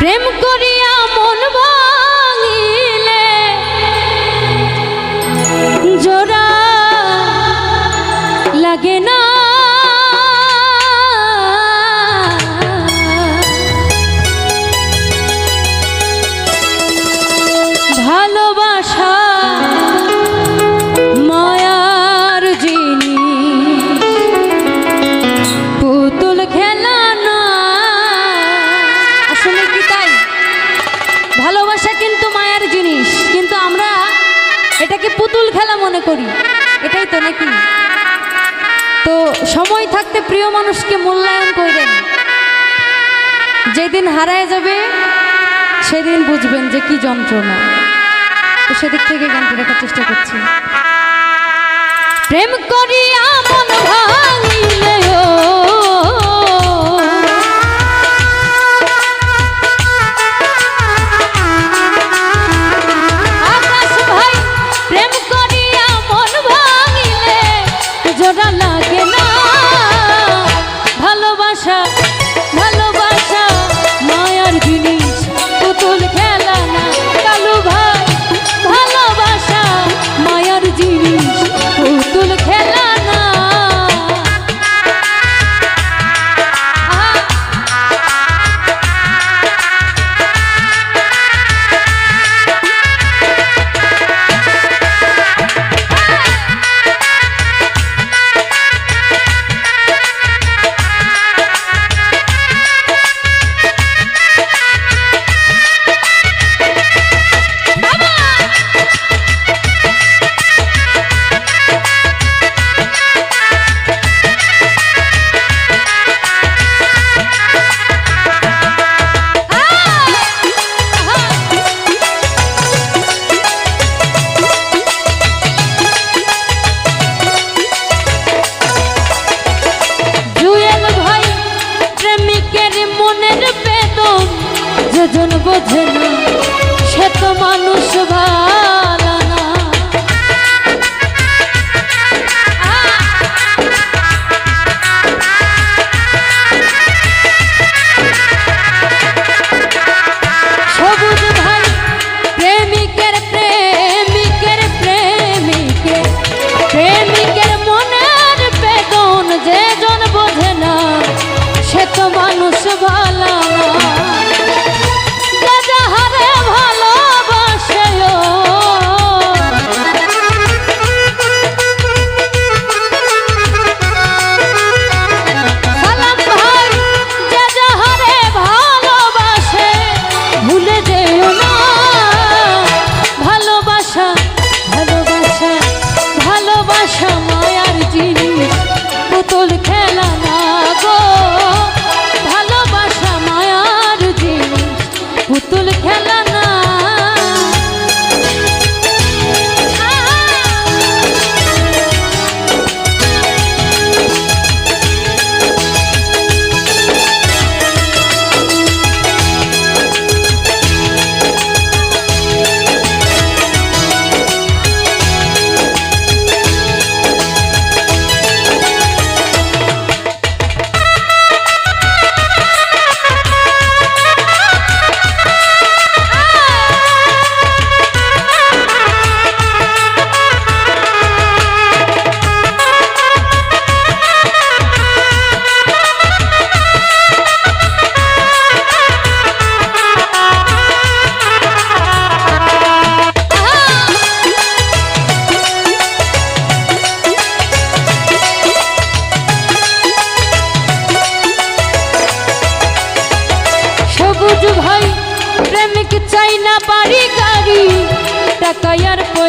প্রেম করি করি, এটাই তো নাকি? তো সময় থাকতে প্রিয় মানুষকে মূল্যায়ন করবেন। যেদিন হারায় যাবে, সেদিন বুঝবেন যে কি যন্ত্রণা। তো সেদিক থেকে গানটি দেখার চেষ্টা করছি। প্রেম করিয়া মন ভাই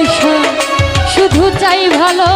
আশা শুধু চাই ভালো।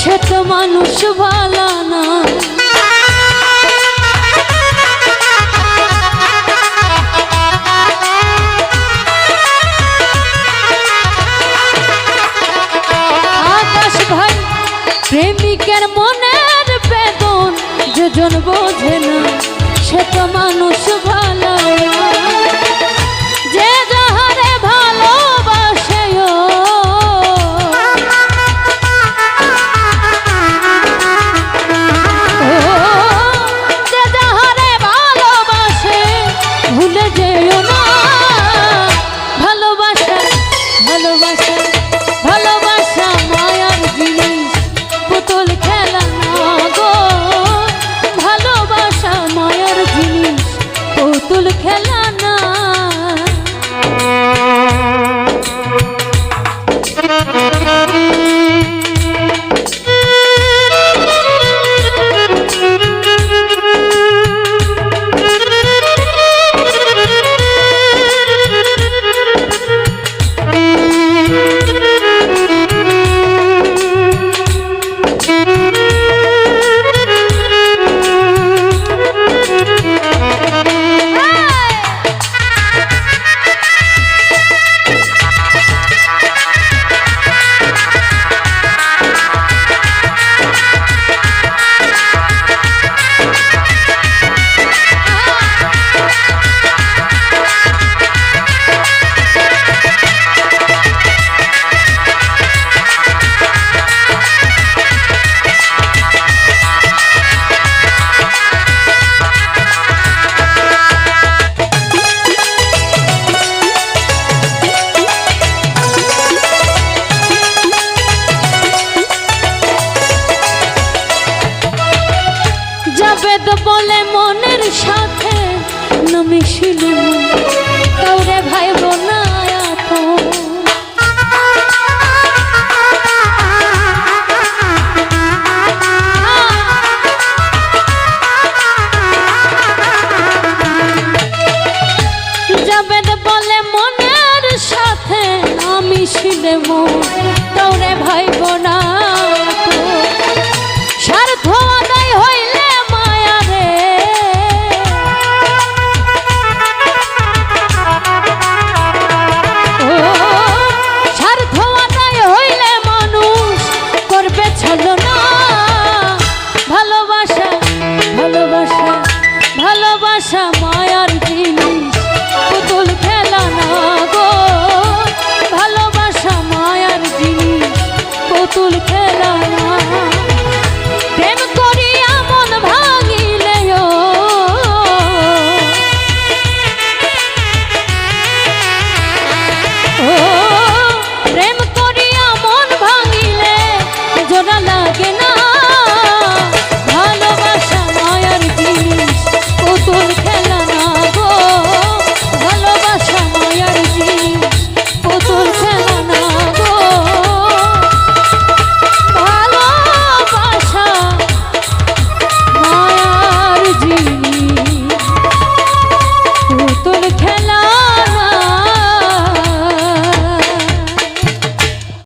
সে মানুষ ভালা না। আকাশ ভাই, প্রেমিকের মনের বেদন যোজন বোঝে না, সে মানুষ ভালা